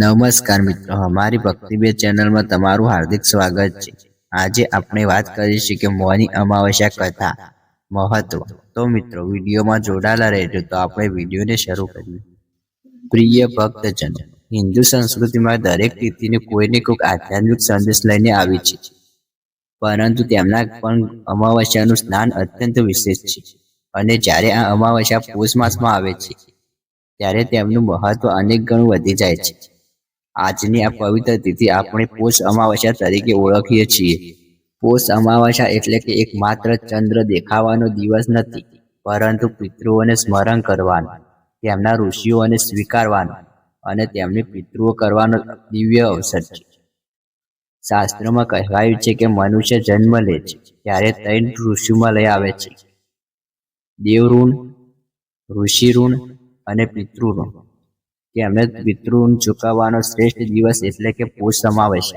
નમસ્કાર મિત્રો, અમારી ભક્તિબે ચેનલમાં તમારું હાર્દિક સ્વાગત છે. આજે આપણે વાત કરીશું કે મોની અમાવસ્યા કથા મહત્વ. તો મિત્રો, વિડીયોમાં જોડાયેલા રહેજો, તો આપણે વિડીયોને શરૂ કરીએ. પ્રિય ભક્તજન, હિન્દુ સંસ્કૃતિમાં દરેક તિથિને કોઈને કોઈક આધ્યાત્મિક સંદેશ લઈને આવી છે. પરંતુ તેમના પણ અમાવસ્યાનું સ્નાન અત્યંત વિશેષ છે. અને જ્યારે આ અમાવસ્યા પોષ માસમાં આવે છે, ત્યારે તેમનું મહત્વ અનેક ગણું વધી જાય છે. આજની આ પવિત્ર તિથિ આપણે પોષ અમાવસ્યા તરીકે ઓળખીએ છીએ. પોષ અમાવસ્યા એટલે કે એક માત્ર ચંદ્ર દેખાવાનો દિવસ નથી પરંતુ પિતૃઓને સ્મરણ કરવાનો તેમના ઋષિઓને સ્વીકારવાનો અને તેમની પિતૃઓ કરવાનો દિવ્ય અવસર છે. શાસ્ત્રમાં કહેવાયું છે કે મનુષ્ય જન્મ લે છે ત્યારે ત્રણ ઋષિમાં લઈ આવે છે. દેવઋણ ઋષિ ઋણ અને પિતૃઋણ તેમને પિતૃન ચૂકવવાનો શ્રેષ્ઠ દિવસ એટલે કે પોષ સમાવેશ.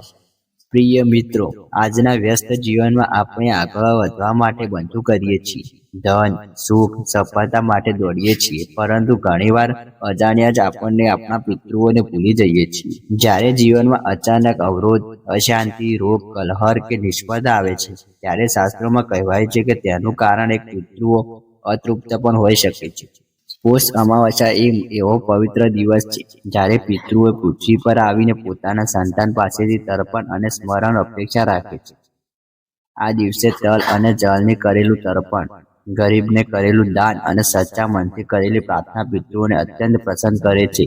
પ્રિય મિત્રો, આજના વ્યસ્ત જીવનમાં આપણે આગળ વધવા માટે બધું કરીએ છીએ. ધન, સુખ, સફળતા માટે દોડીએ છીએ. પરંતુ ઘણીવાર અજાણ્યા જ આપણને આપણા પિતૃઓને ભૂલી જઈએ છીએ. જ્યારે જીવનમાં અચાનક અવરોધ, અશાંતિ, રોગ, કલહર કે નિષ્ફળતા આવે છે, ત્યારે શાસ્ત્રોમાં કહેવાય છે કે તેનું કારણ એક પિતૃઓ અતૃપ્ત પણ હોઈ શકે છે. પોષ અમાવસ્યા એ એવો પવિત્ર દિવસ છે, જ્યારે પિતૃઓ પૃથ્વી પર આવીને પોતાના સંતાન પાસેથી તર્પણ અને સ્મરણ અપેક્ષા રાખે છે. આ દિવસે તલ અને જળને કરેલું તર્પણ, ગરીબને કરેલું દાન અને સચ્ચા મનથી કરેલી પ્રાર્થના પિતૃઓને અત્યંત પ્રસન્ન કરે છે.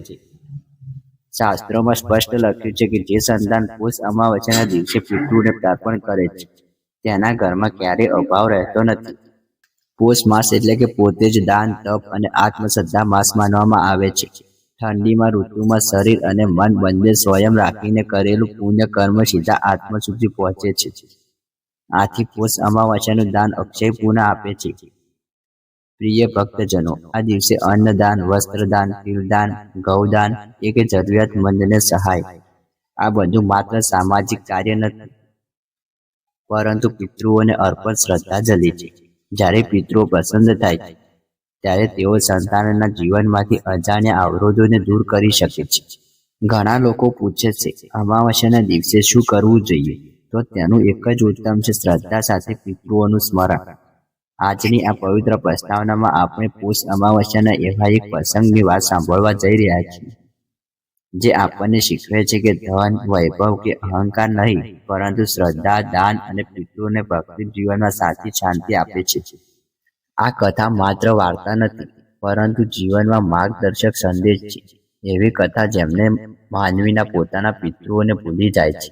શાસ્ત્રોમાં સ્પષ્ટ લખ્યું છે કે જે સંતાન પોષ અમાવસ્યાના દિવસે પિતૃને તર્પણ કરે છે, તેના ઘરમાં ક્યારેય અભાવ રહેતો નથી. પોષ માસ એટલે કે પોતે જ દાન, તપ અને આત્મશ્રદ્ધા માસ માનવામાં આવે છે. ઠંડીમાં ઋતુમાં શરીર અને મન બંને સ્વયં રાખીને કરેલું પુણ્ય કર્મ સીધા આત્મ સુધી પહોંચે છે. આથી પોષ અમાવાસ્યાનું દાન અક્ષય પૂર્ણ આપે છે. પ્રિય ભક્તજનો, આ દિવસે અન્નદાન, વસ્ત્રદાન તિલદાન ગૌદાન, એ કે જરૂરિયાતમંદને સહાય. આ બધું માત્ર સામાજિક કાર્ય નથી, પરંતુ પિતૃઓને અર્પણ શ્રદ્ધાંજલિ છે. જ્યારે પિતૃઓ પ્રસન્ન થાય ત્યારે તેઓ સંતાનના જીવનમાંથી અજાણ્યા અવરોધોને દૂર કરી શકે છે. ઘણા લોકો પૂછે છે, અમાવસ્યાના દિવસે શું કરવું જોઈએ? તો તેનું એક જ ઉત્તમ છે, શ્રદ્ધા સાથે પિતૃઓનું સ્મરણ. આજની આ પવિત્ર પ્રસ્તાવનામાં આપણે પોષ અમાવસ્યાના એવા એક પ્રસંગની વાત સાંભળવા જઈ રહ્યા છીએ. જે આપણને શીખવે છે કે ધન, વૈભવ કે અહંકાર નહીં, પરંતુ શ્રદ્ધા, દાન અને પિતૃને ભક્તિ જીવનમાં સાચી શાંતિ આપે છે. આ કથા માત્ર વાર્તા નથી, પરંતુ જીવનમાં માર્ગદર્શક સંદેશ છે. એવી કથા જેમને માનવીના પોતાના પિતૃઓને ભૂલી જાય છે.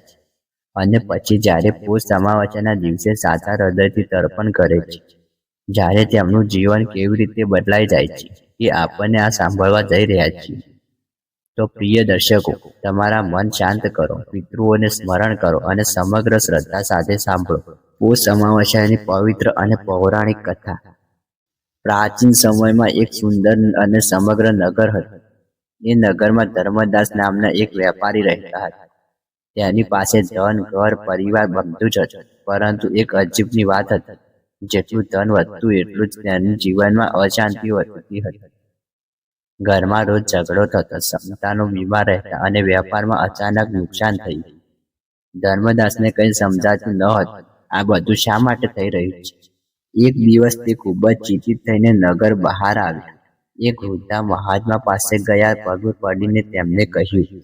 અને પછી જ્યારે પોષ સમાવચનના દિવસે સાચા હૃદયથી તર્પણ કરે છે, જ્યારે તેમનું જીવન કેવી રીતે બદલાઈ જાય છે, એ આપણને આ સાંભળવા જઈ રહ્યા છીએ. તો પ્રિય દર્શકો, તમારા મન શાંત કરો, પિતૃઓને સ્મરણ કરો અને સમગ્ર શ્રદ્ધા સાથે સાંભળો. પોષ અમાવસ્યાની પવિત્ર અને પૌરાણિક કથા. પ્રાચીન સમયમાં એક સુંદર અને સમગ્ર નગર હતું. એ નગરમાં ધર્મદાસ નામના એક વેપારી રહેતા હતા. તેની પાસે ધન, ઘર, પરિવાર બધું જ હતું, પરંતુ એક અજીબની વાત હતી. જેટલું ધન વધતું, એટલું જ તેની જીવનમાં અશાંતિ વધતી હતી. ઘરમાં રોજ ઝઘડો થતો. સમતાનો બીમાર રહેતા અને વેપારમાં અચાનક નુકસાન થયું. ધર્મદાસને કંઈ સમજાતું ન હતું. આ બધું શા માટે થઈ રહ્યું છે? એક દિવસ તે ખૂબ જ ચિંતિત થઈને નગર બહાર આવ્યા. એક વૃદ્ધા મહાત્મા પાસે ગયા પગ પડીને તેમને કહ્યું,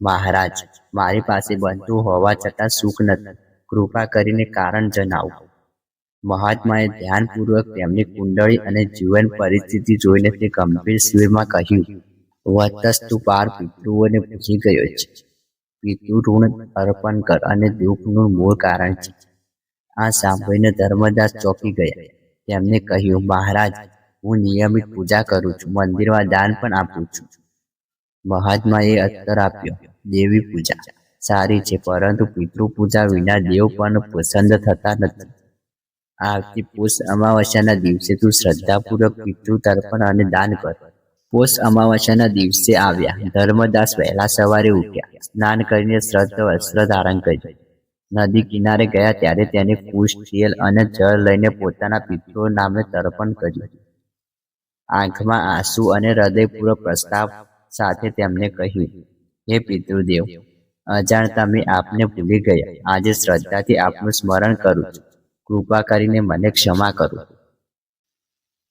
મહારાજ, મારી પાસે બનતું હોવા છતાં સુખ નથી. કૃપા કરીને કારણ જણાવો. મહાત્માએ ધ્યાનપૂર્વક તેમની કુંડળી અને જીવન પરિસ્થિતિ જોઈને તે ગંભીર સ્વરમાં કહ્યું, વતસ્તુ પાર પિતૃઓને પૂછી ગયો છે. પિતૃ ઋણ અર્પણ કર અને દુઃખનું મૂળ કારણ છે. આ સાંભળીને ધર્મદાસ ચોંકી ગયા. તેમને કહ્યું, મહારાજ, હું નિયમિત પૂજા કરું છું, મંદિરમાં દાન પણ આપું છું. મહાત્માએ અત્તર આપ્યો, દેવી પૂજા. સારી છે, પરંતુ પિતૃ પૂજા વિના દેવ પણ પસંદ થતા નથી. આવતી પોષ અમાવસ્યાના દિવસે તું શ્રદ્ધાપૂર્વક પિતૃ તર્પણ અને દાન કર. પોષ અમાવસ્યાના દિવસે આવ્યા. ધર્મદાસ વહેલા સવારે ઉઠ્યા. સ્નાન કરીને શ્રદ્ધ વસ્ત્ર ધારણ કર્યું. નદી કિનારે ગયા ત્યારે તેને કુશ તેલ અને જળ લઈને પોતાના પિતૃ નામે તર્પણ કર્યું. આંખમાં આંસુ અને હૃદયપૂર્વક પ્રસ્તાવ સાથે તેમને કહ્યું, હે પિતૃદેવ, અજાણતા મેં આપને ભૂલી ગયા. આજે શ્રદ્ધાથી આપનું સ્મરણ કરું છું. કૃપા કરીને મને ક્ષમા કરો.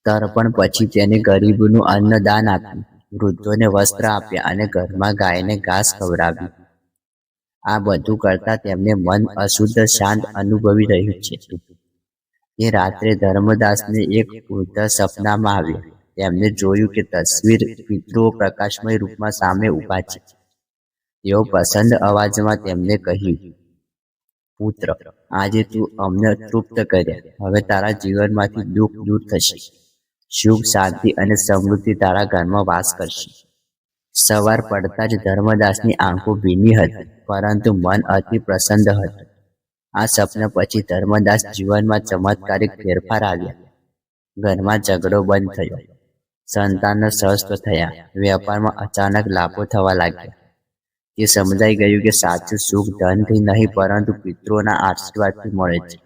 તર્પણ પછી તેને ગરીબનું અન્નદાન આપ્યું. વૃદ્ધોને વસ્ત્ર આપ્યા અને ઘરમાં ગાયને ઘાસ ખવડાવ્યું. આ બધું કરતા તેમને મન અશુદ્ધ, શાંત અનુભવી રહ્યું છે. એ રાત્રે ધર્મદાસને એક વૃદ્ધ સપનામાં આવ્યા. તેમને જોયું કે તસવીર પિતૃઓ પ્રકાશમય રૂપમાં સામે ઊભા છે. તેઓ પસંદ અવાજમાં તેમને કહ્યું, પુત્ર આજે તું અમને તૃપ્ત કર્યા હવે તારા જીવનમાંથી દુઃખ દૂર થશે. સુખ, શાંતિ અને સમૃદ્ધિ તારા ઘરમાં વાસ કરશે. સવાર પડતા જ ધર્મદાસની આંખો ભીની હતી, પરંતુ મન અતિ પ્રસન્ન હતું. આ સપના પછી ધર્મદાસ જીવનમાં ચમત્કારિક ફેરફાર આવ્યા. ઘરમાં ઝઘડો બંધ થયો. સંતાનનો સ્વસ્થ થયા. વેપારમાં અચાનક લાભો થવા લાગ્યા. તે સમજાઈ ગયું કે સાચું સુખ ધનથી નહીં, પરંતુ પિતૃઓના આશીર્વાદથી મળે છે.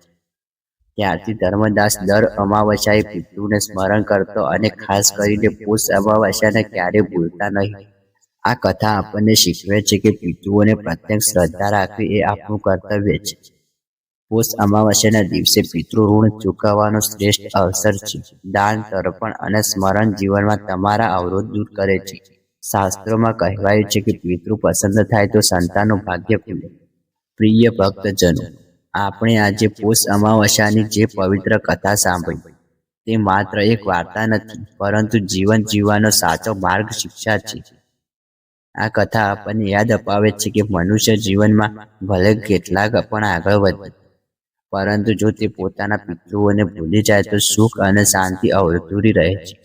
ત્યારથી ધર્મદાસ દર અમાવસ્યાએ પિતૃને સ્મરણ કરતો અને ખાસ કરીને પુષ અમાવસ્યાને ક્યારેય ભૂલતા નહીં. આ કથા આપણને શીખવે છે કે પિતૃઓને પ્રત્યેક શ્રદ્ધા રાખવી એ આપણું કર્તવ્ય છે. પોષ અમાવસ્યાના દિવસે પિતૃ ઋણ ચૂકવવાનો શ્રેષ્ઠ અવસર છે. દાન, તર્પણ અને સ્મરણ જીવનમાં તમારા અવરોધ દૂર કરે છે. શાસ્ત્રોમાં કહેવાયું છે કે પિતૃ પસંદ થાય તો સંતાનનું ભાગ્ય ખુલે. પ્રિય ભક્તજનો, આપણે આજે પોષ અમાવસ્યાની જે પવિત્ર કથા સાંભળી. તે માત્ર એક વાર્તા નથી, પરંતુ જીવન જીવવાનો સાચો માર્ગ શિક્ષા છે. આ કથા આપણને યાદ અપાવે છે કે મનુષ્ય જીવનમાં ભલે કેટલાક પણ આગળ વધે, પરંતુ જો તે પોતાના પિતૃઓને ભૂલી જાય તો સુખ અને શાંતિ અવધૂરી રહે છે.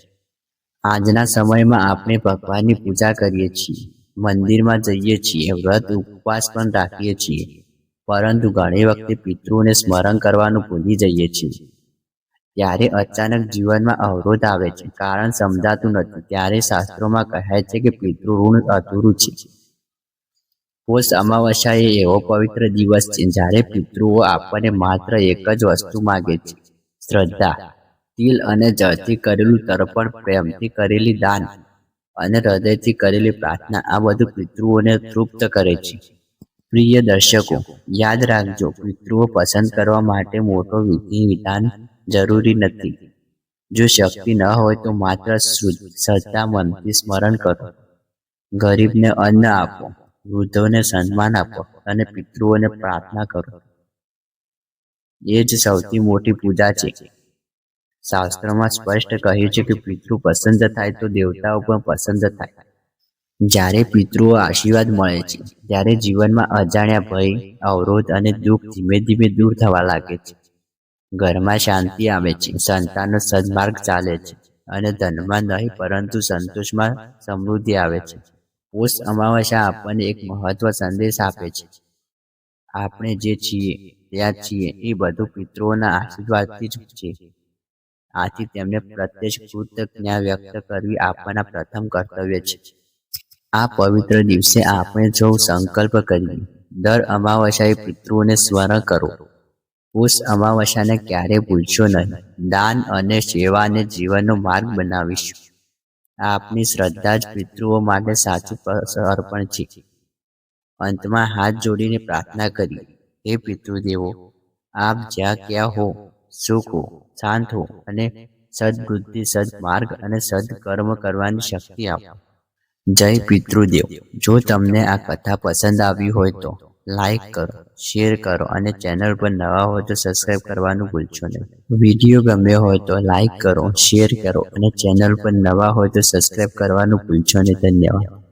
આજના સમયમાં આપણે ભગવાનની પૂજા કરીએ છીએ. મંદિરમાં જઈએ છીએ, વ્રત, ઉપવાસ પણ રાખીએ છીએ. પરંતુ ઘણી વખતે પિતૃઓને સ્મરણ કરવાનું ભૂલી જઈએ છીએ. ત્યારે અચાનક જીવનમાં અવરોધ આવે છે, કારણ સમજાતું નથી. ત્યારે શાસ્ત્રોમાં કહે છે કે પિતૃ ઋણ અધૂરું છે. પોષ અમાવસ્યા એ એવો પવિત્ર દિવસ છે, જ્યારે પિતૃઓ આપણને માત્ર એક જ વસ્તુ માગે છે, શ્રદ્ધા. તિલ અને જળથી કરેલું તર્પણ, પ્રેમથી કરેલી દાન અને હૃદયથી કરેલી પ્રાર્થના, આ બધું પિતૃઓને તૃપ્ત કરે છે. પ્રિય દર્શકો, યાદ રાખજો, પિતૃઓ પસંદ કરવા માટે મોટો વિધિ વિધાન જરૂરી નથી. જો શક્તિ ન હોય તો માત્ર શ્રદ્ધા મનથી સ્મરણ કરો. ગરીબને અન્ન આપો, વૃદ્ધોને સન્માન આપો અને પિતૃઓને પ્રાર્થના કરો. એ જ સૌથી મોટી પૂજા છે. શાસ્ત્રમાં સ્પષ્ટ કહ્યું છે કે પિતૃ પસંદ થાય તો દેવતાઓ પણ પસંદ થાય. જ્યારે પિતૃઓ આશીર્વાદ મળે છે, ત્યારે જીવનમાં અજાણ્યા ભય, અવરોધ અને દુઃખ ધીમે ધીમે દૂર થવા લાગે છે. ઘરમાં શાંતિ આવે છે, સંતાનનો સદમાર્ગ ચાલે છે અને ધનમાં નહીં, પરંતુ સંતોષમાં સમૃદ્ધિ આવે છે. પોષ અમાવસ્યા આપણને એક મહત્વ સંદેશ આપે છે. આપણે જે છીએ, ત્યાં છીએ, એ બધું પિતૃઓના આશીર્વાદથી જ છે. આથી તેમને પ્રત્યક્ષ કૃતજ્ઞતા વ્યક્ત કરવી આપવાના પ્રથમ કર્તવ્ય છે. આ પવિત્ર દિવસે આપણે જો સંકલ્પ કરીએ. દર અમાવસ્યાએ પિતૃઓને સ્મરણ કરો. પુષ અમાવસ્યાને ક્યારે ભૂલશો નહીં. દાન અને સેવાને જીવનનો માર્ગ બનાવીશું. આપની શ્રદ્ધા જ પિતૃઓ માટે સાચું અર્પણ છે. અંતમાં હાથ જોડીને પ્રાર્થના કરી હે પિતૃદેવો, આપ જ્યાં ક્યાં હો સુખ શાંત હો અને સદબુદ્ધિ, સદમાર્ગ અને સદકર્મ કરવાની શક્તિ આપો. જય પિતૃદેવ. જો તમને આ કથા પસંદ આવી હોય તો લાઈક કરો, શેર કરો અને ચેનલ પર નવા હોય તો સબસ્ક્રાઇબ કરવાનું ભૂલશો નહીં. વીડિયો ગમ્યો હોય તો લાઈક કરો, શેર કરો અને ચેનલ પર નવા હોય તો સબસ્ક્રાઇબ કરવાનું ભૂલશો નહીં. ધન્યવાદ.